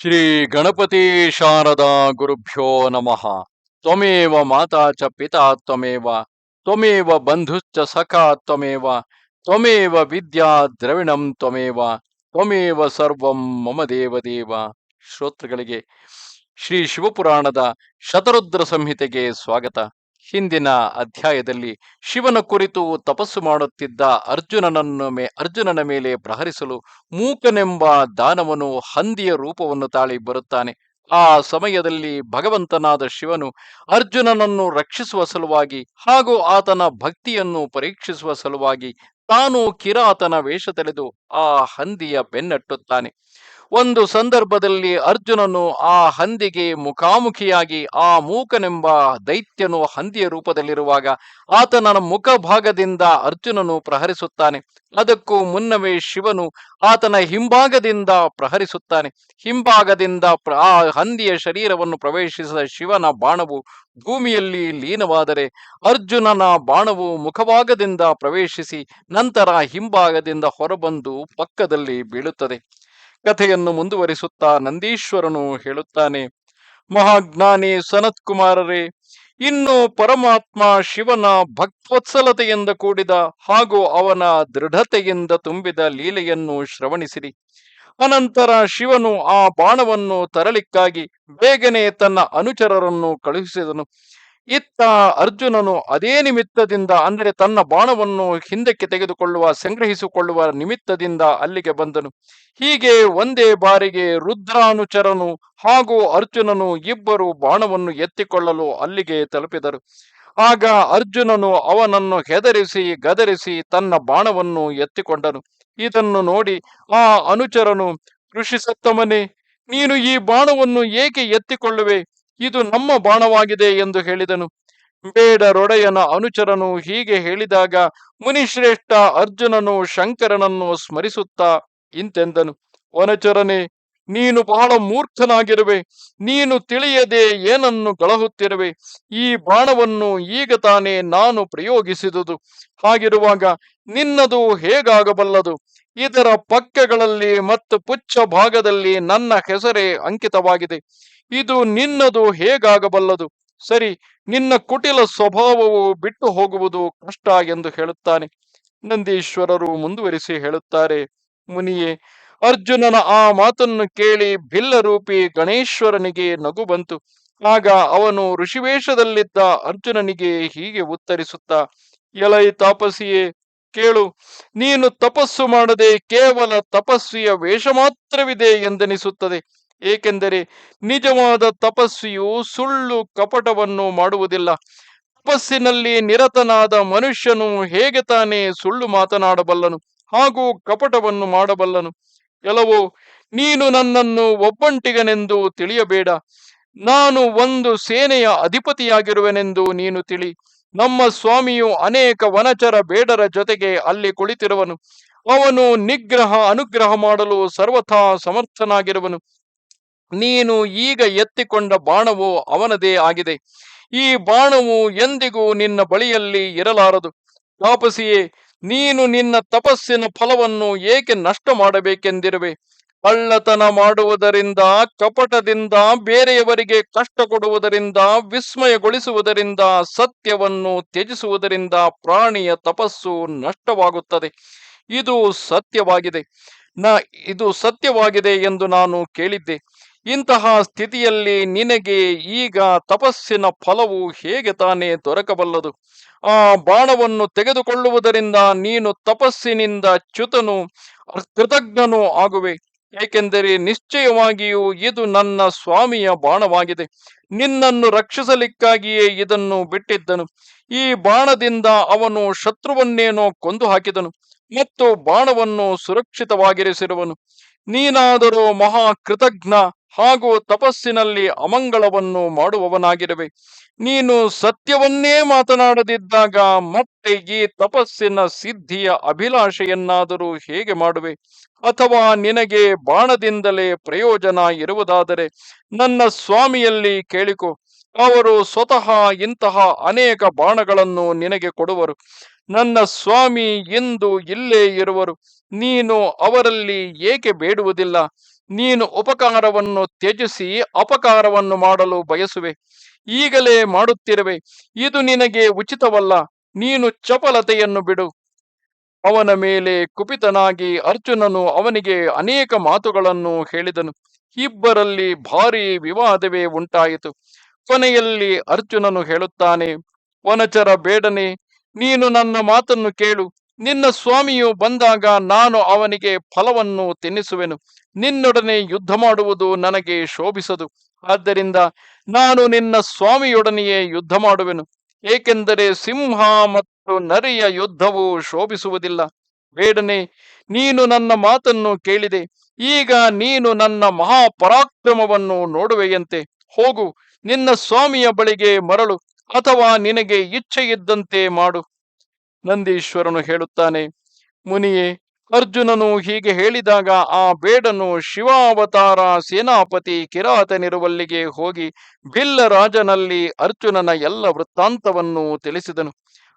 ಶ್ರೀ ಗಣಪತಿ ಶಾರದಾ ಗುರುಭ್ಯೋ ನಮಃ. ತ್ವಮೇವ ಮಾತಾ ಚ ಪಿತಾ ತ್ವಮೇವ ತ್ವಮೇವ ಬಂಧುಶ್ಚ ಸಖಾ ತ್ವಮೇವ ತ್ವಮೇವ ವಿದ್ಯಾ ದ್ರವಿಣಂ ತ್ವಮೇವ ತ್ವಮೇವ ಸರ್ವಂ ಮಮ ದೇವದೇವ ಶ್ರೋತೃಗಳಿಗೆ ಶ್ರೀ ಶಿವಪುರಾಣದ ಶತರುದ್ರ ಸಂಹಿತೆಗೆ ಸ್ವಾಗತ. ಹಿಂದಿನ ಅಧ್ಯಾಯದಲ್ಲಿ ಶಿವನ ಕುರಿತು ತಪಸ್ಸು ಮಾಡುತ್ತಿದ್ದ ಅರ್ಜುನನನ್ನು ಮೇ, ಅರ್ಜುನನ ಮೇಲೆ ಪ್ರಹರಿಸಲು ಮೂಕನೆಂಬ ದಾನವನು ಹಂದಿಯ ರೂಪವನ್ನು ತಾಳಿ ಬರುತ್ತಾನೆ. ಆ ಸಮಯದಲ್ಲಿ ಭಗವಂತನಾದ ಶಿವನು ಅರ್ಜುನನನ್ನು ರಕ್ಷಿಸುವ ಸಲುವಾಗಿ ಹಾಗೂ ಆತನ ಭಕ್ತಿಯನ್ನು ಪರೀಕ್ಷಿಸುವ ಸಲುವಾಗಿ ತಾನು ಕಿರಾತನ ವೇಷ ತಳೆದು ಆ ಹಂದಿಯ ಬೆನ್ನಟ್ಟುತ್ತಾನೆ. ಒಂದು ಸಂದರ್ಭದಲ್ಲಿ ಅರ್ಜುನನು ಆ ಹಂದಿಗೆ ಮುಖಾಮುಖಿಯಾಗಿ ಆ ಮೂಕನೆಂಬ ದೈತ್ಯನು ಹಂದಿಯ ರೂಪದಲ್ಲಿರುವಾಗ ಆತನ ಮುಖಭಾಗದಿಂದ ಅರ್ಜುನನು ಪ್ರಹರಿಸುತ್ತಾನೆ. ಅದಕ್ಕೂ ಮುನ್ನವೇ ಶಿವನು ಆತನ ಹಿಂಭಾಗದಿಂದ ಪ್ರಹರಿಸುತ್ತಾನೆ. ಹಿಂಭಾಗದಿಂದ ಆ ಹಂದಿಯ ಶರೀರವನ್ನು ಪ್ರವೇಶಿಸಿದ ಶಿವನ ಬಾಣವು ಭೂಮಿಯಲ್ಲಿ ಲೀನವಾದರೆ ಅರ್ಜುನನ ಬಾಣವು ಮುಖಭಾಗದಿಂದ ಪ್ರವೇಶಿಸಿ ನಂತರ ಹಿಂಭಾಗದಿಂದ ಹೊರಬಂದು ಪಕ್ಕದಲ್ಲಿ ಬೀಳುತ್ತದೆ. ಕಥೆಯನ್ನು ಮುಂದುವರಿಸುತ್ತಾ ನಂದೀಶ್ವರನು ಹೇಳುತ್ತಾನೆ, ಮಹಾಜ್ಞಾನಿ ಸನತ್ ಕುಮಾರರೇ ಇನ್ನು ಪರಮಾತ್ಮ ಶಿವನ ಭಕ್ತವತ್ಸಲತೆಯಿಂದ ಕೂಡಿದ ಹಾಗೂ ಅವನ ದೃಢತೆಯಿಂದ ತುಂಬಿದ ಲೀಲೆಯನ್ನು ಶ್ರವಣಿಸಿರಿ. ಅನಂತರ ಶಿವನು ಆ ಬಾಣವನ್ನು ತರಲಿಕ್ಕಾಗಿ ಬೇಗನೆ ತನ್ನ ಅನುಚರರನ್ನು ಕಳುಹಿಸಿದನು. ಇತ್ತ ಅರ್ಜುನನು ಅದೇ ನಿಮಿತ್ತದಿಂದ, ಅಂದರೆ ತನ್ನ ಬಾಣವನ್ನು ಹಿಂದಕ್ಕೆ ತೆಗೆದುಕೊಳ್ಳುವ, ಸಂಗ್ರಹಿಸಿಕೊಳ್ಳುವ ನಿಮಿತ್ತದಿಂದ ಅಲ್ಲಿಗೆ ಬಂದನು. ಹೀಗೆ ಒಂದೇ ಬಾರಿಗೆ ರುದ್ರಾನುಚರನು ಹಾಗೂ ಅರ್ಜುನನು ಇಬ್ಬರು ಬಾಣವನ್ನು ಎತ್ತಿಕೊಳ್ಳಲು ಅಲ್ಲಿಗೆ ತಲುಪಿದರು. ಆಗ ಅರ್ಜುನನು ಅವನನ್ನು ಹೆದರಿಸಿ, ಗದರಿಸಿ ತನ್ನ ಬಾಣವನ್ನು ಎತ್ತಿಕೊಂಡನು. ಇದನ್ನು ನೋಡಿ ಆ ಅನುಚರನು ಋಷಿಸತ್ತಮನೆ ನೀನು ಈ ಬಾಣವನ್ನು ಏಕೆ ಎತ್ತಿಕೊಳ್ಳುವೆ? ಇದು ನಮ್ಮ ಬಾಣವಾಗಿದೆ ಎಂದು ಹೇಳಿದನು. ಬೇಡರೊಡೆಯನ ಅನುಚರನು ಹೀಗೆ ಹೇಳಿದಾಗ, ಮುನಿಶ್ರೇಷ್ಠ ಅರ್ಜುನನು ಶಂಕರನನ್ನು ಸ್ಮರಿಸುತ್ತಾ ಇಂತೆಂದನು. ವನಚರನೆ ನೀನು ಬಹಳ ಮೂರ್ಖನಾಗಿರುವೆ. ನೀನು ತಿಳಿಯದೆ ಏನನ್ನು ಗಳಹುತ್ತಿರುವೆ ಈ ಬಾಣವನ್ನು ಈಗ ತಾನೇ ನಾನು ಪ್ರಯೋಗಿಸಿದುದು. ಹಾಗಿರುವಾಗ ನಿನ್ನದು ಹೇಗಾಗಬಲ್ಲದು? ಇದರ ಪಕ್ಕಗಳಲ್ಲಿ ಮತ್ತು ಪುಚ್ಚ ಭಾಗದಲ್ಲಿ ನನ್ನ ಹೆಸರೇ ಅಂಕಿತವಾಗಿದೆ. ಇದು ನಿನ್ನದು ಹೇಗಾಗಬಲ್ಲದು? ಸರಿ, ನಿನ್ನ ಕುಟಿಲ ಸ್ವಭಾವವು ಬಿಟ್ಟು ಹೋಗುವುದು ಕಷ್ಟ ಎಂದು ಹೇಳುತ್ತಾನೆ. ನಂದೀಶ್ವರರು ಮುಂದುವರಿಸಿ ಹೇಳುತ್ತಾರೆ, ಮುನಿಯೇ, ಅರ್ಜುನನ ಆ ಮಾತನ್ನು ಕೇಳಿ ಭಿಲ್ಲರೂಪಿ ಗಣೇಶ್ವರನಿಗೆ ನಗು ಬಂತು. ಆಗ ಅವನು ಋಷಿವೇಷದಲ್ಲಿದ್ದ ಅರ್ಜುನನಿಗೆ ಹೀಗೆ ಉತ್ತರಿಸುತ್ತಾ, ಎಲೈ ತಾಪಸಿಯೇ ಕೇಳು. ನೀನು ತಪಸ್ಸು ಮಾಡದೆ ಕೇವಲ ತಪಸ್ವಿಯ ವೇಷ ಮಾತ್ರವಿದೆ ಎಂದೆನಿಸುತ್ತದೆ. ಏಕೆಂದರೆ ನಿಜವಾದ ತಪಸ್ವಿಯು ಸುಳ್ಳು ಕಪಟವನ್ನು ಮಾಡುವುದಿಲ್ಲ. ತಪಸ್ಸಿನಲ್ಲಿ ನಿರತನಾದ ಮನುಷ್ಯನು ಹೇಗೆ ತಾನೇ ಸುಳ್ಳು ಮಾತನಾಡಬಲ್ಲನು ಹಾಗೂ ಕಪಟವನ್ನು ಮಾಡಬಲ್ಲನು? ಕೆಲವು ನೀನು ನನ್ನನ್ನು ಒಬ್ಬಂಟಿಗನೆಂದು ತಿಳಿಯಬೇಡ. ನಾನು ಒಂದು ಸೇನೆಯ ಅಧಿಪತಿಯಾಗಿರುವೆನೆಂದು ನೀನು ತಿಳಿ. ನಮ್ಮ ಸ್ವಾಮಿಯು ಅನೇಕ ವನಚರ ಬೇಡರ ಜೊತೆಗೆ ಅಲ್ಲಿ ಕುಳಿತಿರುವನು. ಅವನು ನಿಗ್ರಹ, ಅನುಗ್ರಹ ಮಾಡಲು ಸರ್ವಥಾ ಸಮರ್ಥನಾಗಿರುವನು. ನೀನು ಈಗ ಎತ್ತಿಕೊಂಡ ಬಾಣವು ಅವನದೇ ಆಗಿದೆ. ಈ ಬಾಣವು ಎಂದಿಗೂ ನಿನ್ನ ಬಳಿಯಲ್ಲಿ ಇರಲಾರದು. ತಾಪಸಿಯೇ ನೀನು ನಿನ್ನ ತಪಸ್ಸಿನ ಫಲವನ್ನು ಏಕೆ ನಷ್ಟ ಮಾಡಬೇಕೆಂದಿರುವೆ ಕಳ್ಳತನ ಮಾಡುವುದರಿಂದ ಕಪಟದಿಂದ ಬೇರೆಯವರಿಗೆ ಕಷ್ಟ ಕೊಡುವುದರಿಂದ, ವಿಸ್ಮಯಗೊಳಿಸುವುದರಿಂದ, ಸತ್ಯವನ್ನು ತ್ಯಜಿಸುವುದರಿಂದ ಪ್ರಾಣಿಯ ತಪಸ್ಸು ನಷ್ಟವಾಗುತ್ತದೆ. ಇದು ಸತ್ಯವಾಗಿದೆ. ನ, ಇದು ಸತ್ಯವಾಗಿದೆ ಎಂದು ನಾನು ಕೇಳಿದ್ದೆ. ಇಂತಹ ಸ್ಥಿತಿಯಲ್ಲಿ ನಿನಗೆ ಈಗ ತಪಸ್ಸಿನ ಫಲವು ಹೇಗೆ ತಾನೇ ದೊರಕಬಲ್ಲದು? ಆ ಬಾಣವನ್ನು ತೆಗೆದುಕೊಳ್ಳುವುದರಿಂದ ನೀನು ತಪಸ್ಸಿನಿಂದ ಚ್ಯುತನು, ಕೃತಜ್ಞನೂ ಆಗುವೆ. ಏಕೆಂದರೆ ನಿಶ್ಚಯವಾಗಿಯೂ ಇದು ನನ್ನ ಸ್ವಾಮಿಯ ಬಾಣವಾಗಿದೆ. ನಿನ್ನನ್ನು ರಕ್ಷಿಸಲಿಕ್ಕಾಗಿಯೇ ಇದನ್ನು ಬಿಟ್ಟಿದ್ದನು. ಈ ಬಾಣದಿಂದ ಅವನು ಶತ್ರುವನ್ನೇನೋ ಕೊಂದು ಹಾಕಿದನು ಮತ್ತು ಬಾಣವನ್ನು ಸುರಕ್ಷಿತವಾಗಿರಿಸಿರುವನು. ನೀನಾದರೂ ಮಹಾ ಕೃತಜ್ಞ ಹಾಗೂ ತಪಸ್ಸಿನಲ್ಲಿ ಅಮಂಗಳವನ್ನು ಮಾಡುವವನಾಗಿರುವೆ. ನೀನು ಸತ್ಯವನ್ನೇ ಮಾತನಾಡದಿದ್ದಾಗ ಮತ್ತೆ ಈ ತಪಸ್ಸಿನ ಸಿದ್ಧಿಯ ಅಭಿಲಾಷೆಯನ್ನಾದರೂ ಹೇಗೆ ಮಾಡುವೆ? ಅಥವಾ ನಿನಗೆ ಬಾಣದಿಂದಲೇ ಪ್ರಯೋಜನ ಇರುವುದಾದರೆ ನನ್ನ ಸ್ವಾಮಿಯಲ್ಲಿ ಕೇಳಿಕೊ. ಅವರು ಸ್ವತಃ ಇಂತಹ ಅನೇಕ ಬಾಣಗಳನ್ನು ನಿನಗೆ ಕೊಡುವರು. ನನ್ನ ಸ್ವಾಮಿ ಎಂದು ಇಲ್ಲೇ ಇರುವರು. ನೀನು ಅವರಲ್ಲಿ ಏಕೆ ಬೇಡುವುದಿಲ್ಲ? ನೀನು ಉಪಕಾರವನ್ನು ತ್ಯಜಿಸಿ ಅಪಕಾರವನ್ನು ಮಾಡಲು ಬಯಸುವೆ. ಈಗಲೇ ಮಾಡುತ್ತಿರುವೆ. ಇದು ನಿನಗೆ ಉಚಿತವಲ್ಲ. ನೀನು ಚಪಲತೆಯನ್ನು ಬಿಡು. ಅವನ ಮೇಲೆ ಕುಪಿತನಾಗಿ ಅರ್ಜುನನು ಅವನಿಗೆ ಅನೇಕ ಮಾತುಗಳನ್ನು ಹೇಳಿದನು. ಇಬ್ಬರಲ್ಲಿ ಭಾರಿ ವಿವಾದವೇ ಉಂಟಾಯಿತು. ಕೊನೆಯಲ್ಲಿ ಅರ್ಜುನನು ಹೇಳುತ್ತಾನೆ, ವನಚರ ಬೇಡನೆ ನೀನು ನನ್ನ ಮಾತನ್ನು ಕೇಳು. ನಿನ್ನ ಸ್ವಾಮಿಯು ಬಂದಾಗ ನಾನು ಅವನಿಗೆ ಫಲವನ್ನು ತಿನ್ನಿಸುವೆನು. ನಿನ್ನೊಡನೆ ಯುದ್ಧ ಮಾಡುವುದು ನನಗೆ ಶೋಭಿಸದು. ಆದ್ದರಿಂದ ನಾನು ನಿನ್ನ ಸ್ವಾಮಿಯೊಡನೆಯೇ ಯುದ್ಧ ಮಾಡುವೆನು. ಏಕೆಂದರೆ ಸಿಂಹ ಮತ್ತು ನರಿಯ ಯುದ್ಧವು ಶೋಭಿಸುವುದಿಲ್ಲ. ಬೇಡನೆ, ನೀನು ನನ್ನ ಮಾತನ್ನು ಕೇಳಿದೆ. ಈಗ ನೀನು ನನ್ನ ಮಹಾಪರಾಕ್ರಮವನ್ನು ನೋಡುವೆಯಂತೆ. ಹೋಗು, ನಿನ್ನ ಸ್ವಾಮಿಯ ಬಳಿಗೆ ಮರಳು. ಅಥವಾ ನಿನಗೆ ಇಚ್ಛೆ ಇದ್ದಂತೆ ಮಾಡು. ನಂದೀಶ್ವರನು ಹೇಳುತ್ತಾನೆ, ಮುನಿಯೇ, ಅರ್ಜುನನು ಹೀಗೆ ಹೇಳಿದಾಗ ಆ ಬೇಡನು ಶಿವಾವತಾರ ಸೇನಾಪತಿ ಕಿರಾತನಿರುವಲ್ಲಿಗೆ ಹೋಗಿ ಬಿಲ್ಲ ರಾಜನಲ್ಲಿ ಅರ್ಜುನನ ಎಲ್ಲ ವೃತ್ತಾಂತವನ್ನು ತಿಳಿಸಿದನು.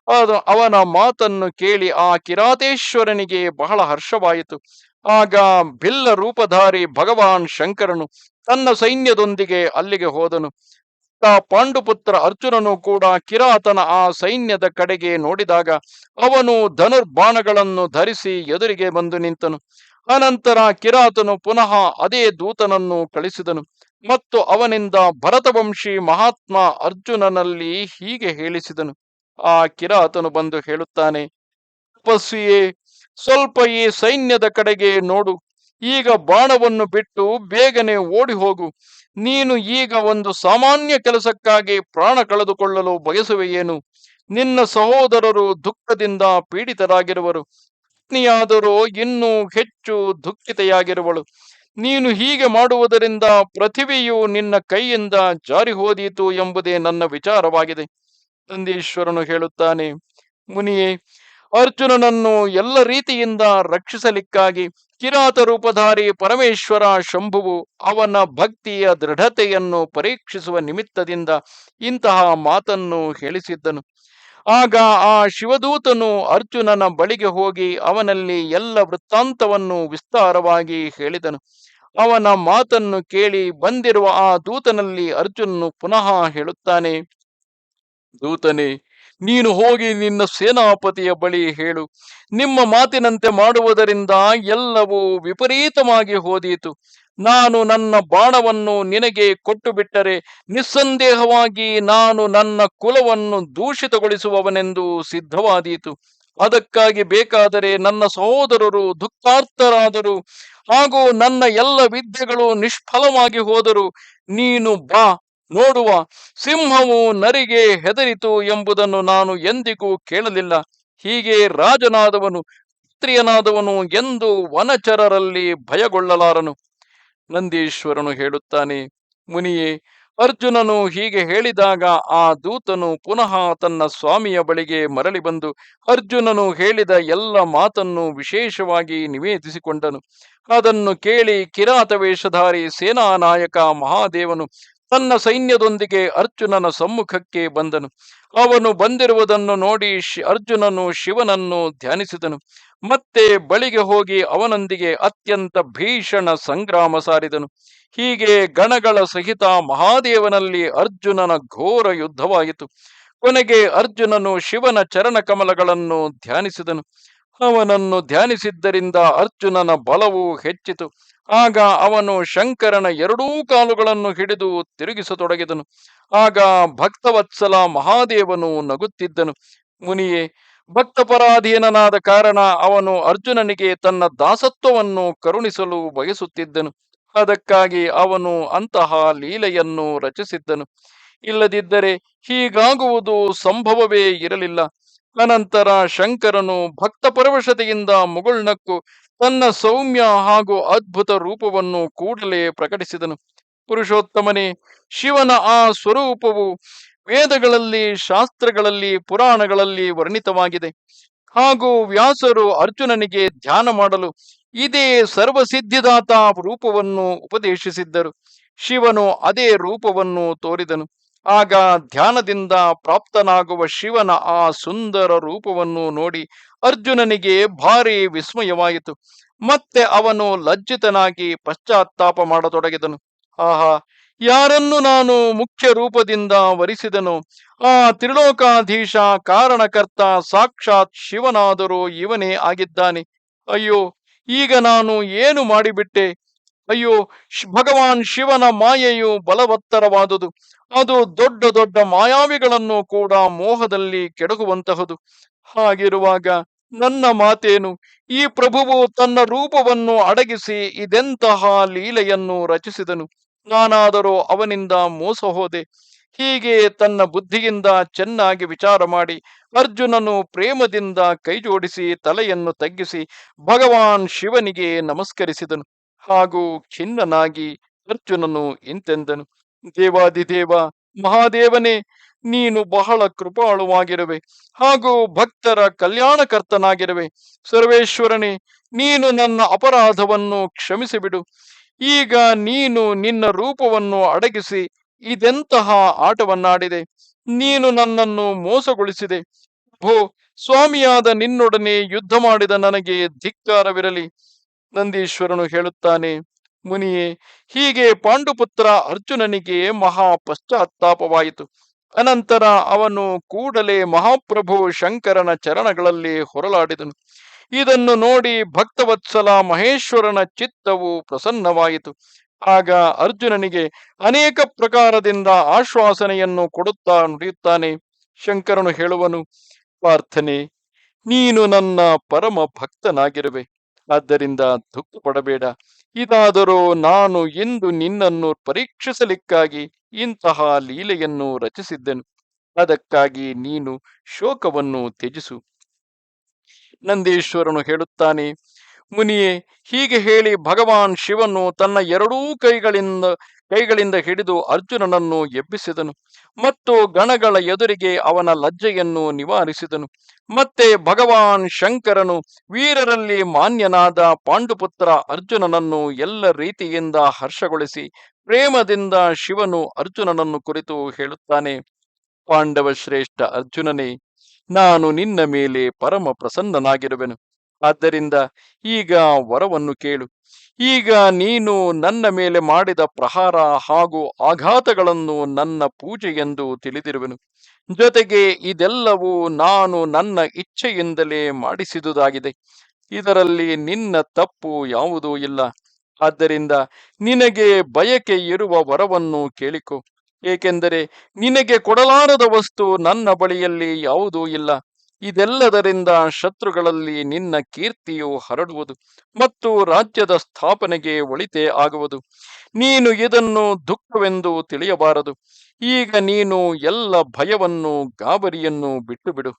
ಅದು ಅವನ ಮಾತನ್ನು ಕೇಳಿ ಆ ಕಿರಾತೇಶ್ವರನಿಗೆ ಬಹಳ ಹರ್ಷವಾಯಿತು. ಆಗ ಬಿಲ್ಲ ರೂಪಧಾರಿ ಭಗವಾನ್ ಶಂಕರನು ತನ್ನ ಸೈನ್ಯದೊಂದಿಗೆ ಅಲ್ಲಿಗೆ ಹೋದನು. ಪಾಂಡುಪುತ್ರ ಅರ್ಜುನನು ಕೂಡ ಕಿರಾತನ ಆ ಸೈನ್ಯದ ಕಡೆಗೆ ನೋಡಿದಾಗ ಅವನು ಧನುರ್ಬಾಣಗಳನ್ನು ಧರಿಸಿ ಎದುರಿಗೆ ಬಂದು ನಿಂತನು. ಅನಂತರ ಕಿರಾತನು ಪುನಃ ಅದೇ ದೂತನನ್ನು ಕಳಿಸಿದನು ಮತ್ತು ಅವನಿಂದ ಭರತವಂಶಿ ಮಹಾತ್ಮ ಅರ್ಜುನನಲ್ಲಿ ಹೀಗೆ ಹೇಳಿಸಿದನು. ಆ ಕಿರಾತನು ಬಂದು ಹೇಳುತ್ತಾನೆ ತಪಸ್ವಿಯೇ ಸ್ವಲ್ಪ ಈ ಸೈನ್ಯದ ಕಡೆಗೆ ನೋಡು. ಈಗ ಬಾಣವನ್ನು ಬಿಟ್ಟು ಬೇಗನೆ ಓಡಿ ಹೋಗು. ನೀನು ಈಗ ಒಂದು ಸಾಮಾನ್ಯ ಕೆಲಸಕ್ಕಾಗಿ ಪ್ರಾಣ ಕಳೆದುಕೊಳ್ಳಲು ಬಯಸುವೆಯೇನು? ನಿನ್ನ ಸಹೋದರರು ದುಃಖದಿಂದ ಪೀಡಿತರಾಗಿರುವರು. ಪತ್ನಿಯಾದರೂ ಇನ್ನೂ ಹೆಚ್ಚು ದುಃಖಿತೆಯಾಗಿರುವಳು. ನೀನು ಹೀಗೆ ಮಾಡುವುದರಿಂದ ಪೃಥಿವಿಯು ನಿನ್ನ ಕೈಯಿಂದ ಜಾರಿ ಹೋದೀತು ಎಂಬುದೇ ನನ್ನ ವಿಚಾರವಾಗಿದೆ. ನಂದೀಶ್ವರನು ಹೇಳುತ್ತಾನೆ, ಮುನಿಯೇ, ಅರ್ಜುನನನ್ನು ಎಲ್ಲ ರೀತಿಯಿಂದ ರಕ್ಷಿಸಲಿಕ್ಕಾಗಿ ಕಿರಾತ ರೂಪಧಾರಿ ಪರಮೇಶ್ವರ ಶಂಭುವು ಅವನ ಭಕ್ತಿಯ ದೃಢತೆಯನ್ನು ಪರೀಕ್ಷಿಸುವ ನಿಮಿತ್ತದಿಂದ ಇಂತಹ ಮಾತನ್ನು ಹೇಳಿಸಿದ್ದನು. ಆಗ ಆ ಶಿವದೂತನು ಅರ್ಜುನನ ಬಳಿಗೆ ಹೋಗಿ ಅವನಲ್ಲಿ ಎಲ್ಲ ವೃತ್ತಾಂತವನ್ನು ವಿಸ್ತಾರವಾಗಿ ಹೇಳಿದನು. ಅವನ ಮಾತನ್ನು ಕೇಳಿ ಬಂದಿರುವ ಆ ದೂತನಲ್ಲಿ ಅರ್ಜುನನು ಪುನಃ ಹೇಳುತ್ತಾನೆ, ದೂತನೇ ನೀನು ಹೋಗಿ ನಿನ್ನ ಸೇನಾಪತಿಯ ಬಳಿ ಹೇಳು. ನಿಮ್ಮ ಮಾತಿನಂತೆ ಮಾಡುವುದರಿಂದ ಎಲ್ಲವೂ ವಿಪರೀತವಾಗಿ ಹೋದೀತು. ನಾನು ನನ್ನ ಬಾಣವನ್ನು ನಿನಗೆ ಕೊಟ್ಟು ಬಿಟ್ಟರೆ ನಿಸ್ಸಂದೇಹವಾಗಿ ನಾನು ನನ್ನ ಕುಲವನ್ನು ದೂಷಿತಗೊಳಿಸುವವನೆಂದು ಸಿದ್ಧವಾದೀತು. ಅದಕ್ಕಾಗಿ ಬೇಕಾದರೆ ನನ್ನ ಸಹೋದರರು ದುಃಖಾರ್ಥರಾದರು. ಹಾಗೂ ನನ್ನ ಎಲ್ಲ ವಿದ್ಯೆಗಳು ನಿಷ್ಫಲವಾಗಿ ಹೋದರು. ನೀನು ಬಾ. ನೋಡುವ ಸಿಂಹವು ನರಿಗೆ ಹೆದರಿತು ಎಂಬುದನ್ನು ನಾನು ಎಂದಿಗೂ ಕೇಳಲಿಲ್ಲ. ಹೀಗೆ ರಾಜನಾದವನು, ಕ್ಷತ್ರಿಯನಾದವನು ಎಂದು ವನಚರರಲ್ಲಿ ಭಯಗೊಳ್ಳಲಾರನು. ನಂದೀಶ್ವರನು ಹೇಳುತ್ತಾನೆ, ಮುನಿಯೇ, ಅರ್ಜುನನು ಹೀಗೆ ಹೇಳಿದಾಗ ಆ ದೂತನು ಪುನಃ ತನ್ನ ಸ್ವಾಮಿಯ ಬಳಿಗೆ ಮರಳಿ ಬಂದು ಅರ್ಜುನನು ಹೇಳಿದ ಎಲ್ಲ ಮಾತನ್ನು ವಿಶೇಷವಾಗಿ ನಿವೇದಿಸಿಕೊಂಡನು. ಅದನ್ನು ಕೇಳಿ ಕಿರಾತ ವೇಷಧಾರಿ ಸೇನಾ ನಾಯಕ ಮಹಾದೇವನು ತನ್ನ ಸೈನ್ಯದೊಂದಿಗೆ ಅರ್ಜುನನ ಸಮ್ಮುಖಕ್ಕೆ ಬಂದನು. ಅವನು ಬಂದಿರುವುದನ್ನು ನೋಡಿ ಅರ್ಜುನನು ಶಿವನನ್ನು ಧ್ಯಾನಿಸಿದನು. ಮತ್ತೆ ಬಳಿಗೆ ಹೋಗಿ ಅವನೊಂದಿಗೆ ಅತ್ಯಂತ ಭೀಷಣ ಸಂಗ್ರಾಮ ಸಾರಿದನು. ಹೀಗೆ ಗಣಗಳ ಸಹಿತ ಮಹಾದೇವನಲ್ಲಿ ಅರ್ಜುನನ ಘೋರ ಯುದ್ಧವಾಯಿತು. ಕೊನೆಗೆ ಅರ್ಜುನನು ಶಿವನ ಚರಣ ಕಮಲಗಳನ್ನು ಧ್ಯಾನಿಸಿದನು. ಅವನನ್ನು ಧ್ಯಾನಿಸಿದ್ದರಿಂದ ಅರ್ಜುನನ ಬಲವು ಹೆಚ್ಚಿತು. ಆಗ ಅವನು ಶಂಕರನ ಎರಡೂ ಕಾಲುಗಳನ್ನು ಹಿಡಿದು ತಿರುಗಿಸತೊಡಗಿದನು. ಆಗ ಭಕ್ತವತ್ಸಲ ಮಹಾದೇವನು ನಗುತ್ತಿದ್ದನು. ಮುನಿಯೇ, ಭಕ್ತಪರಾಧೀನನಾದ ಕಾರಣ ಅವನು ಅರ್ಜುನನಿಗೆ ತನ್ನ ದಾಸತ್ವವನ್ನು ಕರುಣಿಸಲು ಬಯಸುತ್ತಿದ್ದನು. ಅದಕ್ಕಾಗಿ ಅವನು ಅಂತಹ ಲೀಲೆಯನ್ನು ರಚಿಸಿದ್ದನು. ಇಲ್ಲದಿದ್ದರೆ ಹೀಗಾಗುವುದು ಸಂಭವವೇ ಇರಲಿಲ್ಲ. ಅನಂತರ ಶಂಕರನು ಭಕ್ತ ಪರವಶತೆಯಿಂದ ಮುಗುಳ್ನಕ್ಕು ತನ್ನ ಸೌಮ್ಯ ಹಾಗೂ ಅದ್ಭುತ ರೂಪವನ್ನು ಕೂಡಲೇ ಪ್ರಕಟಿಸಿದನು. ಪುರುಷೋತ್ತಮನೇ, ಶಿವನ ಆ ಸ್ವರೂಪವು ವೇದಗಳಲ್ಲಿ, ಶಾಸ್ತ್ರಗಳಲ್ಲಿ, ಪುರಾಣಗಳಲ್ಲಿ ವರ್ಣಿತವಾಗಿದೆ. ಹಾಗೂ ವ್ಯಾಸರು ಅರ್ಜುನನಿಗೆ ಧ್ಯಾನ ಮಾಡಲು ಇದೇ ಸರ್ವಸಿದ್ಧಿದಾತ ರೂಪವನ್ನು ಉಪದೇಶಿಸಿದ್ದರು. ಶಿವನು ಅದೇ ರೂಪವನ್ನು ತೋರಿದನು. ಆಗ ಧ್ಯಾನದಿಂದ ಪ್ರಾಪ್ತನಾಗುವ ಶಿವನ ಆ ಸುಂದರ ರೂಪವನ್ನು ನೋಡಿ ಅರ್ಜುನನಿಗೆ ಭಾರಿ ವಿಸ್ಮಯವಾಯಿತು. ಮತ್ತೆ ಅವನು ಲಜ್ಜಿತನಾಗಿ ಪಶ್ಚಾತ್ತಾಪ ಮಾಡತೊಡಗಿದನು. ಆಹಾ, ಯಾರನ್ನು ನಾನು ಮುಖ್ಯ ರೂಪದಿಂದ ವರಿಸಿದನು? ಆ ತ್ರಿಲೋಕಾಧೀಶ ಕಾರಣಕರ್ತ ಸಾಕ್ಷಾತ್ ಶಿವನಾದರೂ ಇವನೇ ಆಗಿದ್ದಾನೆ. ಅಯ್ಯೋ, ಈಗ ನಾನು ಏನು ಮಾಡಿಬಿಟ್ಟೆ? ಅಯ್ಯೋ ಭಗವಾನ್ ಶಿವನ ಮಾಯೆಯು ಬಲವತ್ತರವಾದುದು. ಅದು ದೊಡ್ಡ ದೊಡ್ಡ ಮಾಯಾವಿಗಳನ್ನು ಕೂಡ ಮೋಹದಲ್ಲಿ ಕೆಡಗುವಂತಹದು ಹಾಗಿರುವಾಗ ನನ್ನ ಮಾತೇನು? ಈ ಪ್ರಭುವು ತನ್ನ ರೂಪವನ್ನು ಅಡಗಿಸಿ ಇದೆಂತಹ ಲೀಲೆಯನ್ನು ರಚಿಸಿದನು. ನಾನಾದರೂ ಅವನಿಂದ ಮೋಸ ಹೋದೆ. ಹೀಗೆ ತನ್ನ ಬುದ್ಧಿಯಿಂದ ಚೆನ್ನಾಗಿ ವಿಚಾರ ಮಾಡಿ ಅರ್ಜುನನು ಪ್ರೇಮದಿಂದ ಕೈಜೋಡಿಸಿ ತಲೆಯನ್ನು ತಗ್ಗಿಸಿ ಭಗವಾನ್ ಶಿವನಿಗೆ ನಮಸ್ಕರಿಸಿದನು. ಹಾಗೂ ಖಿನ್ನನಾಗಿ ಅರ್ಜುನನು ಇಂತೆಂದನು ದೇವಾದಿದೇವ ಮಹಾದೇವನೇ, ನೀನು ಬಹಳ ಕೃಪಾಳುವಾಗಿರುವೆ ಹಾಗೂ ಭಕ್ತರ ಕಲ್ಯಾಣಕರ್ತನಾಗಿರುವೆ. ಸರ್ವೇಶ್ವರನೇ, ನೀನು ನನ್ನ ಅಪರಾಧವನ್ನು ಕ್ಷಮಿಸಿಬಿಡು. ಈಗ ನೀನು ನಿನ್ನ ರೂಪವನ್ನು ಅಡಗಿಸಿ ಇದೆಂತಹ ಆಟವನ್ನಾಡಿದೆ? ನೀನು ನನ್ನನ್ನು ಮೋಸಗೊಳಿಸಿದೆ. ಭೋ, ಸ್ವಾಮಿಯಾದ ನಿನ್ನೊಡನೆ ಯುದ್ಧ ಮಾಡಿದ ನನಗೆ ಧಿಕ್ಕಾರವಿರಲಿ. ನಂದೀಶ್ವರನು ಹೇಳುತ್ತಾನೆ, ಮುನಿಯೇ, ಹೀಗೆ ಪಾಂಡುಪುತ್ರ ಅರ್ಜುನನಿಗೆ ಮಹಾ ಪಶ್ಚಾತ್ತಾಪವಾಯಿತು ಅನಂತರ ಅವನು ಕೂಡಲೇ ಮಹಾಪ್ರಭು ಶಂಕರನ ಚರಣಗಳಲ್ಲಿ ಹೊರಲಾಡಿದನು. ಇದನ್ನು ನೋಡಿ ಭಕ್ತವತ್ಸಲ ಮಹೇಶ್ವರನ ಚಿತ್ತವು ಪ್ರಸನ್ನವಾಯಿತು. ಆಗ ಅರ್ಜುನನಿಗೆ ಅನೇಕ ಪ್ರಕಾರದಿಂದ ಆಶ್ವಾಸನೆಯನ್ನು ಕೊಡುತ್ತಾ ನುಡಿಯುತ್ತಾನೆ. ಶಂಕರನು ಹೇಳುವನು ಪ್ರಾರ್ಥನೆ ನೀನು ನನ್ನ ಪರಮ ಭಕ್ತನಾಗಿರುವೆ. ಆದ್ದರಿಂದ ದುಃಖ ಪಡಬೇಡ. ಇದಾದರೂ ನಾನು ಎಂದು ನಿನ್ನನ್ನು ಪರೀಕ್ಷಿಸಲಿಕ್ಕಾಗಿ ಇಂತಹ ಲೀಲೆಯನ್ನು ರಚಿಸಿದ್ದೆನು. ಅದಕ್ಕಾಗಿ ನೀನು ಶೋಕವನ್ನು ತ್ಯಜಿಸು. ನಂದೀಶ್ವರನು ಹೇಳುತ್ತಾನೆ, ಮುನಿಯೇ, ಹೀಗೆ ಹೇಳಿ ಭಗವಾನ್ ಶಿವನು ತನ್ನ ಎರಡೂ ಕೈಗಳಿಂದ ಕೈಗಳಿಂದ ಹಿಡಿದು ಅರ್ಜುನನನ್ನು ಎಬ್ಬಿಸಿದನು. ಮತ್ತು ಗಣಗಳ ಎದುರಿಗೆ ಅವನ ಲಜ್ಜೆಯನ್ನು ನಿವಾರಿಸಿದನು. ಮತ್ತೆ ಭಗವಾನ್ ಶಂಕರನು ವೀರರಲ್ಲಿ ಮಾನ್ಯನಾದ ಪಾಂಡುಪುತ್ರ ಅರ್ಜುನನನ್ನು ಎಲ್ಲ ರೀತಿಯಿಂದ ಹರ್ಷಗೊಳಿಸಿ ಪ್ರೇಮದಿಂದ ಶಿವನು ಅರ್ಜುನನನ್ನು ಕುರಿತು ಹೇಳುತ್ತಾನೆ. ಪಾಂಡವ ಶ್ರೇಷ್ಠ ಅರ್ಜುನನೇ, ನಾನು ನಿನ್ನ ಮೇಲೆ ಪರಮ ಪ್ರಸನ್ನನಾಗಿರುವೆನು. ಆದ್ದರಿಂದ ಈಗ ವರವನ್ನು ಕೇಳು. ಈಗ ನೀನು ನನ್ನ ಮೇಲೆ ಮಾಡಿದ ಪ್ರಹಾರ ಹಾಗೂ ಆಘಾತಗಳನ್ನು ನನ್ನ ಪೂಜೆ ಎಂದು ತಿಳಿದಿರುವೆನು. ಜೊತೆಗೆ ಇದೆಲ್ಲವೂ ನಾನು ನನ್ನ ಇಚ್ಛೆಯಿಂದಲೇ ಮಾಡಿಸಿದುದಾಗಿದೆ. ಇದರಲ್ಲಿ ನಿನ್ನ ತಪ್ಪು ಯಾವುದೂ ಇಲ್ಲ. ಆದ್ದರಿಂದ ನಿನಗೆ ಬಯಕೆ ಇರುವ ವರವನ್ನು ಕೇಳಿಕೊ. ಏಕೆಂದರೆ ನಿನಗೆ ಕೊಡಲಾರದ ವಸ್ತು ನನ್ನ ಬಳಿಯಲ್ಲಿ ಯಾವುದೂ ಇಲ್ಲ. ಇದೆಲ್ಲದರಿಂದ ಶತ್ರುಗಳಲ್ಲಿ ನಿನ್ನ ಕೀರ್ತಿಯು ಹರಡುವುದು ಮತ್ತು ರಾಜ್ಯದ ಸ್ಥಾಪನೆಗೆ ಒಳಿತೆ ಆಗುವುದು. ನೀನು ಇದನ್ನು ದುಃಖವೆಂದು ತಿಳಿಯಬಾರದು. ಈಗ ನೀನು ಎಲ್ಲ ಭಯವನ್ನು, ಗಾಬರಿಯನ್ನು ಬಿಟ್ಟು ಬಿಡು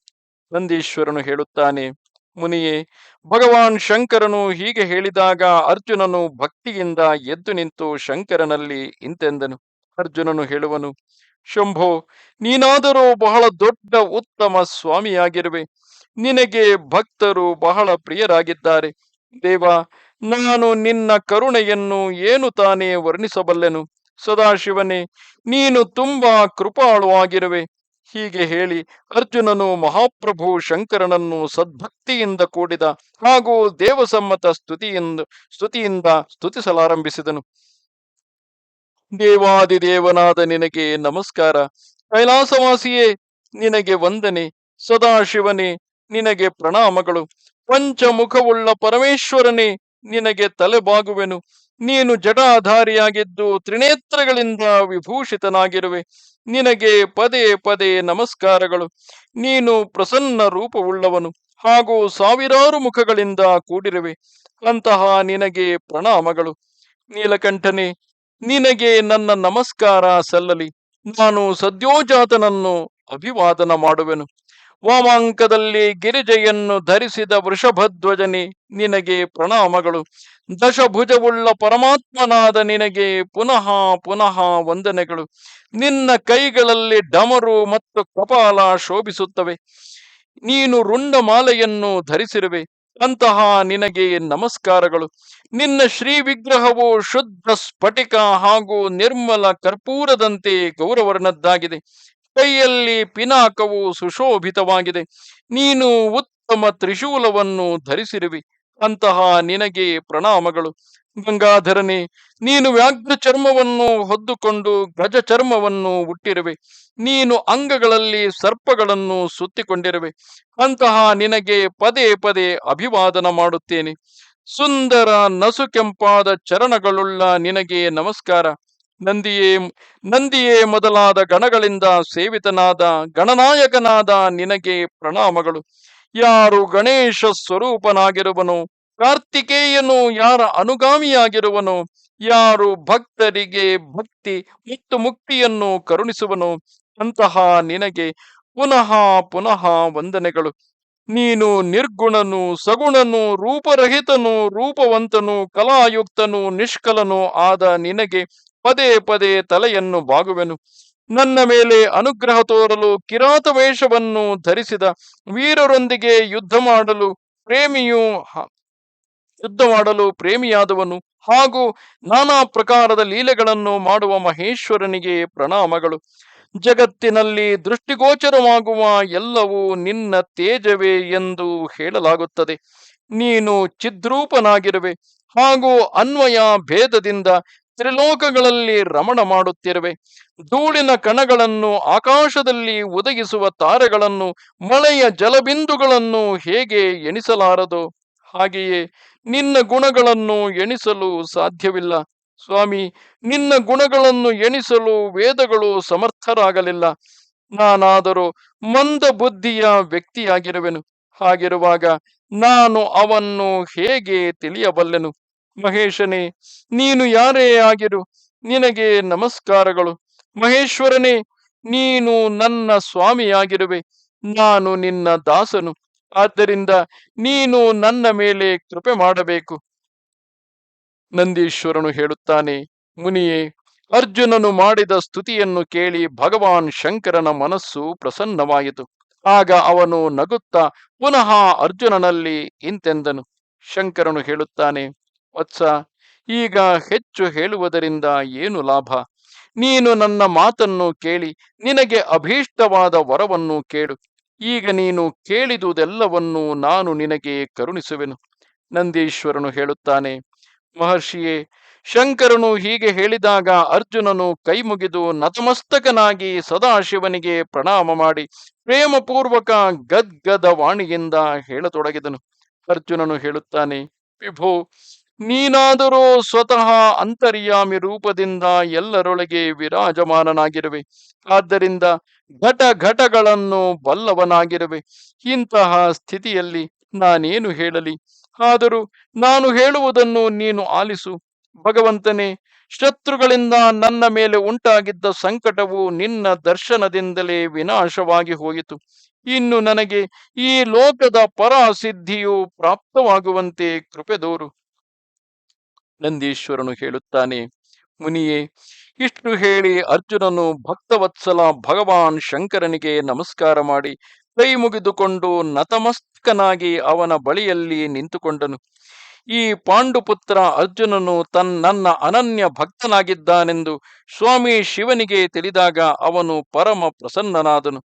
ನಂದೀಶ್ವರನು ಹೇಳುತ್ತಾನೆ, ಮುನಿಯೇ, ಭಗವಾನ್ ಶಂಕರನು ಹೀಗೆ ಹೇಳಿದಾಗ ಅರ್ಜುನನು ಭಕ್ತಿಯಿಂದ ಎದ್ದು ನಿಂತು ಶಂಕರನಲ್ಲಿ ಇಂತೆಂದನು. ಅರ್ಜುನನು ಹೇಳುವನು ಶಂಭೋ, ನೀನಾದರೂ ಬಹಳ ದೊಡ್ಡ ಉತ್ತಮ ಸ್ವಾಮಿಯಾಗಿರುವೆ. ನಿನಗೆ ಭಕ್ತರು ಬಹಳ ಪ್ರಿಯರಾಗಿದ್ದಾರೆ. ದೇವ, ನಾನು ನಿನ್ನ ಕರುಣೆಯನ್ನು ಏನು ತಾನೇ ವರ್ಣಿಸಬಲ್ಲೆನು? ಸದಾಶಿವನೇ, ನೀನು ತುಂಬಾ ಕೃಪಾಳುವಾಗಿರುವೆ ಹೀಗೆ ಹೇಳಿ ಅರ್ಜುನನು ಮಹಾಪ್ರಭು ಶಂಕರನನ್ನು ಸದ್ಭಕ್ತಿಯಿಂದ ಕೂಡಿದ ಹಾಗೂ ದೇವಸಮ್ಮತ ಸ್ತುತಿಯಿಂದ ಸ್ತುತಿಯಿಂದ ಸ್ತುತಿಸಲಾರಂಭಿಸಿದನು. ದೇವಾದಿದೇವನಾದ ನಿನಗೆ ನಮಸ್ಕಾರ. ಕೈಲಾಸವಾಸಿಯೇ, ನಿನಗೆ ವಂದನೆ. ಸದಾಶಿವನೇ, ನಿನಗೆ ಪ್ರಣಾಮಗಳು. ಪಂಚಮುಖವುಳ್ಳ ಪರಮೇಶ್ವರನೇ, ನಿನಗೆ ತಲೆಬಾಗುವೆನು. ನೀನು ಜಟಾಧಾರಿಯಾಗಿದ್ದು ತ್ರಿನೇತ್ರಗಳಿಂದ ವಿಭೂಷಿತನಾಗಿರುವೆ. ನಿನಗೆ ಪದೇ ಪದೇ ನಮಸ್ಕಾರಗಳು. ನೀನು ಪ್ರಸನ್ನ ರೂಪವುಳ್ಳವನು. ಹಾಗೂ ಸಾವಿರಾರು ಮುಖಗಳಿಂದ ಕೂಡಿರುವೆ. ಅಂತಹ ನಿನಗೆ ಪ್ರಣಾಮಗಳು. ನೀಲಕಂಠನೇ ನಿನಗೆ ನನ್ನ ನಮಸ್ಕಾರ ಸಲ್ಲಲಿ. ನಾನು ಸದ್ಯೋಜಾತನನ್ನು ಅಭಿವಾದನ ಮಾಡುವೆನು. ವಾಮಾಂಕದಲ್ಲಿ ಗಿರಿಜೆಯನ್ನು ಧರಿಸಿದ ವೃಷಭಧ್ವಜನೆ ನಿನಗೆ ಪ್ರಣಾಮಗಳು. ದಶಭುಜವುಳ್ಳ ಪರಮಾತ್ಮನಾದ ನಿನಗೆ ಪುನಃ ಪುನಃ ವಂದನೆಗಳು. ನಿನ್ನ ಕೈಗಳಲ್ಲಿ ಡಮರು ಮತ್ತು ಕಪಾಲ ಶೋಭಿಸುತ್ತವೆ. ನೀನು ರುಂಡಮಾಲೆಯನ್ನು ಧರಿಸಿರುವೆ. ಅಂತಹ ನಿನಗೆ ನಮಸ್ಕಾರಗಳು. ನಿನ್ನ ಶ್ರೀ ವಿಗ್ರಹವು ಶುದ್ಧ ಸ್ಫಟಿಕ ಹಾಗೂ ನಿರ್ಮಲ ಕರ್ಪೂರದಂತೆ ಗೌರವರ್ಣದ್ದಾಗಿದೆ. ಕೈಯಲ್ಲಿ ಪಿನಾಕವು ಸುಶೋಭಿತವಾಗಿದೆ. ನೀನು ಉತ್ತಮ ತ್ರಿಶೂಲವನ್ನು ಧರಿಸಿರುವಿ. ಅಂತಹ ನಿನಗೆ ಪ್ರಣಾಮಗಳು. ಗಂಗಾಧರನೆ, ನೀನು ವ್ಯಾಘ್ರ ಚರ್ಮವನ್ನು ಹೊದ್ದುಕೊಂಡು ಗಜ ಚರ್ಮವನ್ನು ಹುಟ್ಟಿರುವೆ. ನೀನು ಅಂಗಗಳಲ್ಲಿ ಸರ್ಪಗಳನ್ನು ಸುತ್ತಿಕೊಂಡಿರುವೆ. ಅಂತಹ ನಿನಗೆ ಪದೇ ಪದೇ ಅಭಿವಾದನ ಮಾಡುತ್ತೇನೆ. ಸುಂದರ ನಸುಕೆಂಪಾದ ಚರಣಗಳುಳ್ಳ ನಿನಗೆ ನಮಸ್ಕಾರ. ನಂದಿಯೇ ನಂದಿಯೇ ಮೊದಲಾದ ಗಣಗಳಿಂದ ಸೇವಿತನಾದ, ಗಣನಾಯಕನಾದ ನಿನಗೆ ಪ್ರಣಾಮಗಳು. ಯಾರು ಗಣೇಶ ಸ್ವರೂಪನಾಗಿರುವನು, ಕಾರ್ತಿಕೇಯನು ಯಾರ ಅನುಗಾಮಿಯಾಗಿರುವನು, ಯಾರು ಭಕ್ತರಿಗೆ ಭಕ್ತಿ, ಮತ್ತು ಮುಕ್ತಿಯನ್ನು ಕರುಣಿಸುವನು, ಅಂತಹ ನಿನಗೆ ಪುನಃ ಪುನಃ ವಂದನೆಗಳು. ನೀನು ನಿರ್ಗುಣನು, ಸಗುಣನು, ರೂಪರಹಿತನು, ರೂಪವಂತನು, ಕಲಾಯುಕ್ತನು, ನಿಷ್ಕಲನು, ಆದ ನಿನಗೆ ಪದೇ ಪದೇ ತಲೆಯನ್ನು ಬಾಗುವೆನು. ನನ್ನ ಮೇಲೆ ಅನುಗ್ರಹ ತೋರಲು ಕಿರಾತ ವೇಷವನ್ನು ಧರಿಸಿದ ವೀರರೊಂದಿಗೆ ಯುದ್ಧ ಮಾಡಲು ಪ್ರೇಮಿಯು ಯುದ್ಧ ಮಾಡಲು ಪ್ರೇಮಿಯಾದವನು ಹಾಗೂ ನಾನಾ ಪ್ರಕಾರದ ಲೀಲೆಗಳನ್ನು ಮಾಡುವ ಮಹೇಶ್ವರನಿಗೆ ಪ್ರಣಾಮಗಳು. ಜಗತ್ತಿನಲ್ಲಿ ದೃಷ್ಟಿಗೋಚರವಾಗುವ ಎಲ್ಲವೂ ನಿನ್ನ ತೇಜವೇ ಎಂದು ಹೇಳಲಾಗುತ್ತದೆ. ನೀನು ಚಿದ್ರೂಪನಾಗಿರುವೆ ಹಾಗೂ ಅನ್ವಯ ಭೇದದಿಂದ ತ್ರಿಲೋಕಗಳಲ್ಲಿ ರಮಣ ಮಾಡುತ್ತಿರುವೆ. ಧೂಳಿನ ಕಣಗಳನ್ನು ಆಕಾಶದಲ್ಲಿ ಒದಗಿಸುವ ತಾರೆಗಳನ್ನು, ಮಳೆಯ ಜಲಬಿಂದುಗಳನ್ನು ಹೇಗೆ ಎಣಿಸಲಾರದು? ಹಾಗೆಯೇ ನಿನ್ನ ಗುಣಗಳನ್ನು ಎಣಿಸಲು ಸಾಧ್ಯವಿಲ್ಲ. ಸ್ವಾಮಿ, ನಿನ್ನ ಗುಣಗಳನ್ನು ಎಣಿಸಲು ವೇದಗಳು ಸಮರ್ಥರಾಗಲಿಲ್ಲ. ನಾನಾದರೂ ಮಂದ ಬುದ್ಧಿಯ ವ್ಯಕ್ತಿಯಾಗಿರುವೆನು. ಹಾಗಿರುವಾಗ ನಾನು ಅವನ್ನು ಹೇಗೆ ತಿಳಿಯಬಲ್ಲೆನು? ಮಹೇಶನೇ, ನೀನು ಯಾರೇ ಆಗಿರು ನಿನಗೆ ನಮಸ್ಕಾರಗಳು. ಮಹೇಶ್ವರನೇ, ನೀನು ನನ್ನ ಸ್ವಾಮಿಯಾಗಿರುವೆ. ನಾನು ನಿನ್ನ ದಾಸನು. ಆದ್ದರಿಂದ ನೀನು ನನ್ನ ಮೇಲೆ ಕೃಪೆ ಮಾಡಬೇಕು. ನಂದೀಶ್ವರನು ಹೇಳುತ್ತಾನೆ, ಮುನಿಯೇ, ಅರ್ಜುನನು ಮಾಡಿದ ಸ್ತುತಿಯನ್ನು ಕೇಳಿ ಭಗವಾನ್ ಶಂಕರನ ಮನಸ್ಸು ಪ್ರಸನ್ನವಾಯಿತು. ಆಗ ಅವನು ನಗುತ್ತಾ, ಪುನಃ ಅರ್ಜುನನಲ್ಲಿ ಇಂತೆಂದನು. ಶಂಕರನು ಹೇಳುತ್ತಾನೆ, ವತ್ಸ, ಈಗ ಹೆಚ್ಚು ಹೇಳುವುದರಿಂದ ಏನು ಲಾಭ? ನೀನು ನನ್ನ ಮಾತನ್ನು ಕೇಳಿ, ನಿನಗೆ ಅಭೀಷ್ಟವಾದ ವರವನ್ನು ಕೇಳು. ಈಗ ನೀನು ಕೇಳಿದುದೆಲ್ಲವನ್ನೂ ನಾನು ನಿನಗೆ ಕರುಣಿಸುವೆನು. ನಂದೀಶ್ವರನು ಹೇಳುತ್ತಾನೆ ಮಹರ್ಷಿಯೇ, ಶಂಕರನು ಹೀಗೆ ಹೇಳಿದಾಗ ಅರ್ಜುನನು ಕೈ ಮುಗಿದು ನತಮಸ್ತಕನಾಗಿ ಸದಾಶಿವನಿಗೆ ಪ್ರಣಾಮ ಮಾಡಿ ಪ್ರೇಮಪೂರ್ವಕ ಗದ್ಗದ ವಾಣಿಯಿಂದ ಹೇಳತೊಡಗಿದನು. ಅರ್ಜುನನು ಹೇಳುತ್ತಾನೆ, ವಿಭೋ, ನೀನಾದರೂ ಸ್ವತಃ ಅಂತರ್ಯಾಮಿ ರೂಪದಿಂದ ಎಲ್ಲರೊಳಗೆ ವಿರಾಜಮಾನನಾಗಿರುವೆ. ಆದ್ದರಿಂದ ಘಟ ಘಟಗಳನ್ನು ಬಲ್ಲವನಾಗಿರುವೆ. ಇಂತಹ ಸ್ಥಿತಿಯಲ್ಲಿ ನಾನೇನು ಹೇಳಲಿ? ಆದರೂ ನಾನು ಹೇಳುವುದನ್ನು ನೀನು ಆಲಿಸು. ಭಗವಂತನೇ, ಶತ್ರುಗಳಿಂದ ನನ್ನ ಮೇಲೆ ಉಂಟಾಗಿದ್ದ ಸಂಕಟವು ನಿನ್ನ ದರ್ಶನದಿಂದಲೇ ವಿನಾಶವಾಗಿ ಹೋಯಿತು. ಇನ್ನು ನನಗೆ ಈ ಲೋಕದ ಪರಾಸಿದ್ಧಿಯು ಪ್ರಾಪ್ತವಾಗುವಂತೆ ಕೃಪೆದೋರು ನಂದೀಶ್ವರನು ಹೇಳುತ್ತಾನೆ, ಮುನಿಯೇ, ಇಷ್ಟು ಹೇಳಿ ಅರ್ಜುನನು ಭಕ್ತವತ್ಸಲ ಭಗವಾನ್ ಶಂಕರನಿಗೆ ನಮಸ್ಕಾರ ಮಾಡಿ ಕೈ ಮುಗಿದುಕೊಂಡು ನತಮಸ್ತಕನಾಗಿ ಅವನ ಬಳಿಯಲ್ಲಿ ನಿಂತುಕೊಂಡನು. ಈ ಪಾಂಡುಪುತ್ರ ಅರ್ಜುನನು ತನ್ನ ಅನನ್ಯ ಭಕ್ತನಾಗಿದ್ದಾನೆಂದು ಸ್ವಾಮಿ ಶಿವನಿಗೆ ತಿಳಿದಾಗ ಅವನು ಪರಮ ಪ್ರಸನ್ನನಾದನು.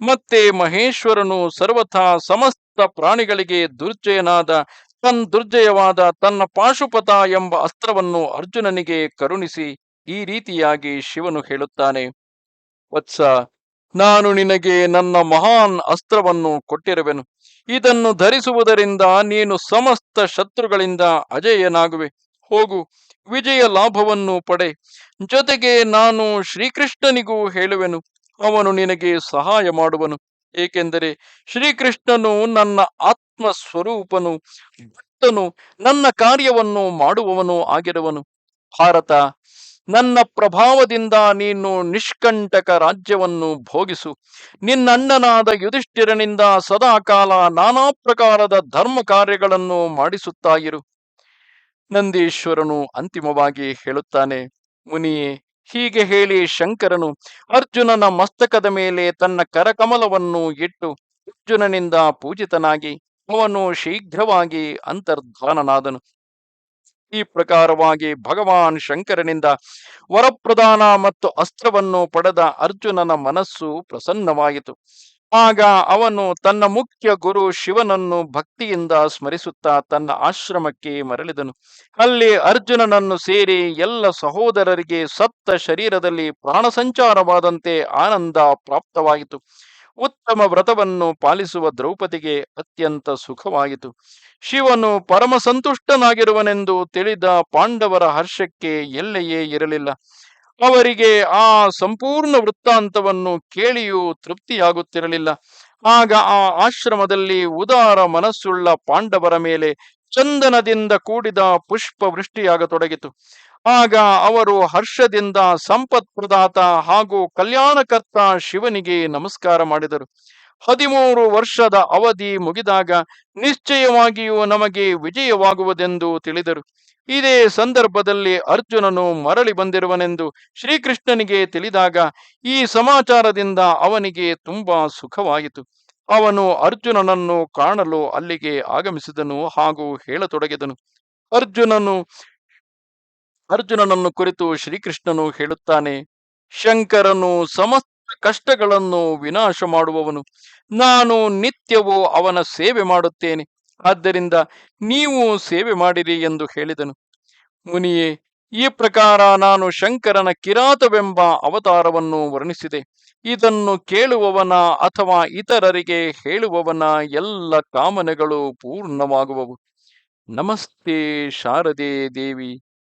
ಮತ್ತೆ ಮಹೇಶ್ವರನು ಸರ್ವಥಾ ಸಮಸ್ತ ಪ್ರಾಣಿಗಳಿಗೆ ದುರ್ಜಯನಾದ, ತನ್ ದುರ್ಜಯವಾದ, ತನ್ನ ಪಾಶುಪತ ಎಂಬ ಅಸ್ತ್ರವನ್ನು ಅರ್ಜುನನಿಗೆ ಕರುಣಿಸಿ ಈ ರೀತಿಯಾಗಿ ಶಿವನು ಹೇಳುತ್ತಾನೆ. ವತ್ಸ ನಾನು ನಿನಗೆ ನನ್ನ ಮಹಾನ್ ಅಸ್ತ್ರವನ್ನು ಕೊಟ್ಟಿರುವೆನು. ಇದನ್ನು ಧರಿಸುವುದರಿಂದ ನೀನು ಸಮಸ್ತ ಶತ್ರುಗಳಿಂದ ಅಜೇಯನಾಗುವೆ. ಹೋಗು, ವಿಜಯ ಲಾಭವನ್ನು ಪಡೆ. ಜೊತೆಗೆ ನಾನು ಶ್ರೀಕೃಷ್ಣನಿಗೂ ಹೇಳುವೆನು, ಅವನು ನಿನಗೆ ಸಹಾಯ ಮಾಡುವನು. ಏಕೆಂದರೆ ಶ್ರೀಕೃಷ್ಣನು ನನ್ನ ಆತ್ಮ ಸ್ವರೂಪನು ಭಕ್ತನು, ನನ್ನ ಕಾರ್ಯವನ್ನು ಮಾಡುವವನು ಆಗಿರುವನು. ಭಾರತ ನನ್ನ ಪ್ರಭಾವದಿಂದ ನೀನು ನಿಷ್ಕಂಟಕ ರಾಜ್ಯವನ್ನು ಭೋಗಿಸು. ನಿನ್ನಣ್ಣನಾದ ಯುಧಿಷ್ಠಿರನಿಂದ ಸದಾಕಾಲ ನಾನಾ ಪ್ರಕಾರದ ಧರ್ಮ ಕಾರ್ಯಗಳನ್ನು ಮಾಡಿಸುತ್ತಾ ಇರು ನಂದೀಶ್ವರನು ಅಂತಿಮವಾಗಿ ಹೇಳುತ್ತಾನೆ, ಮುನಿಯೇ, ಹೀಗೆ ಹೇಳಿ ಶಂಕರನು ಅರ್ಜುನನ ಮಸ್ತಕದ ಮೇಲೆ ತನ್ನ ಕರಕಮಲವನ್ನು ಇಟ್ಟು ಅರ್ಜುನನಿಂದ ಪೂಜಿತನಾಗಿ ಅವನು ಶೀಘ್ರವಾಗಿ ಅಂತರ್ಧಾನನಾದನು. ಈ ಪ್ರಕಾರವಾಗಿ ಭಗವಾನ್ ಶಂಕರನಿಂದ ವರಪ್ರದಾನ ಮತ್ತು ಅಸ್ತ್ರವನ್ನು ಪಡೆದ ಅರ್ಜುನನ ಮನಸ್ಸು ಪ್ರಸನ್ನವಾಯಿತು. ಆಗ ಅವನು ತನ್ನ ಮುಖ್ಯ ಗುರು ಶಿವನನ್ನು ಭಕ್ತಿಯಿಂದ ಸ್ಮರಿಸುತ್ತಾ ತನ್ನ ಆಶ್ರಮಕ್ಕೆ ಮರಳಿದನು. ಅಲ್ಲಿ ಅರ್ಜುನನನ್ನು ಸೇರಿ ಎಲ್ಲ ಸಹೋದರರಿಗೆ ಸತ್ತ ಶರೀರದಲ್ಲಿ ಪ್ರಾಣ ಸಂಚಾರವಾದಂತೆ ಆನಂದ ಪ್ರಾಪ್ತವಾಯಿತು. ಉತ್ತಮ ವ್ರತವನ್ನು ಪಾಲಿಸುವ ದ್ರೌಪದಿಗೆ ಅತ್ಯಂತ ಸುಖವಾಯಿತು ಶಿವನು ಪರಮ ಸಂತುಷ್ಟನಾಗಿರುವನೆಂದು ತಿಳಿದ ಪಾಂಡವರ ಹರ್ಷಕ್ಕೆ ಎಲ್ಲೆಯೇ ಇರಲಿಲ್ಲ. ಅವರಿಗೆ ಆ ಸಂಪೂರ್ಣ ವೃತ್ತಾಂತವನ್ನು ಕೇಳಿಯೂ ತೃಪ್ತಿಯಾಗುತ್ತಿರಲಿಲ್ಲ. ಆಗ ಆ ಆಶ್ರಮದಲ್ಲಿ ಉದಾರ ಮನಸ್ಸುಳ್ಳ ಪಾಂಡವರ ಮೇಲೆ ಚಂದನದಿಂದ ಕೂಡಿದ ಪುಷ್ಪ ವೃಷ್ಟಿಯಾಗತೊಡಗಿತು ಆಗ ಅವರು ಹರ್ಷದಿಂದ ಸಂಪತ್ ಪ್ರದಾತ ಹಾಗೂ ಕಲ್ಯಾಣಕರ್ತ ಶಿವನಿಗೆ ನಮಸ್ಕಾರ ಮಾಡಿದರು. ಹದಿಮೂರು ವರ್ಷದ ಅವಧಿ ಮುಗಿದಾಗ ನಿಶ್ಚಯವಾಗಿಯೂ ನಮಗೆ ವಿಜಯವಾಗುವುದೆಂದು ತಿಳಿದರು. ಇದೇ ಸಂದರ್ಭದಲ್ಲಿ ಅರ್ಜುನನು ಮರಳಿ ಬಂದಿರುವನೆಂದು ಶ್ರೀಕೃಷ್ಣನಿಗೆ ತಿಳಿದಾಗ ಈ ಸಮಾಚಾರದಿಂದ ಅವನಿಗೆ ತುಂಬಾ ಸುಖವಾಯಿತು. ಅವನು ಅರ್ಜುನನನ್ನು ಕಾಣಲು ಅಲ್ಲಿಗೆ ಆಗಮಿಸಿದನು ಹಾಗೂ ಹೇಳತೊಡಗಿದನು. ಅರ್ಜುನನು ಅರ್ಜುನನನ್ನು ಕುರಿತು ಶ್ರೀಕೃಷ್ಣನು ಹೇಳುತ್ತಾನೆ, ಶಂಕರನು ಸಮಸ್ತ ಕಷ್ಟಗಳನ್ನು ವಿನಾಶ ಮಾಡುವವನು. ನಾನು ನಿತ್ಯವೂ ಅವನ ಸೇವೆ ಮಾಡುತ್ತೇನೆ. ಆದ್ದರಿಂದ ನೀವು ಸೇವೆ ಮಾಡಿರಿ ಎಂದು ಹೇಳಿದನು. ಮುನಿಯೇ, ಈ ಪ್ರಕಾರ ನಾನು ಶಂಕರನ ಕಿರಾತವೆಂಬ ಅವತಾರವನ್ನು ವರ್ಣಿಸಿದೆ. ಇದನ್ನು ಕೇಳುವವನ ಅಥವಾ ಇತರರಿಗೆ ಹೇಳುವವನ ಎಲ್ಲ ಕಾಮನೆಗಳು ಪೂರ್ಣವಾಗುವವು. ನಮಸ್ತೆ ಶಾರದೆ ದೇವಿ.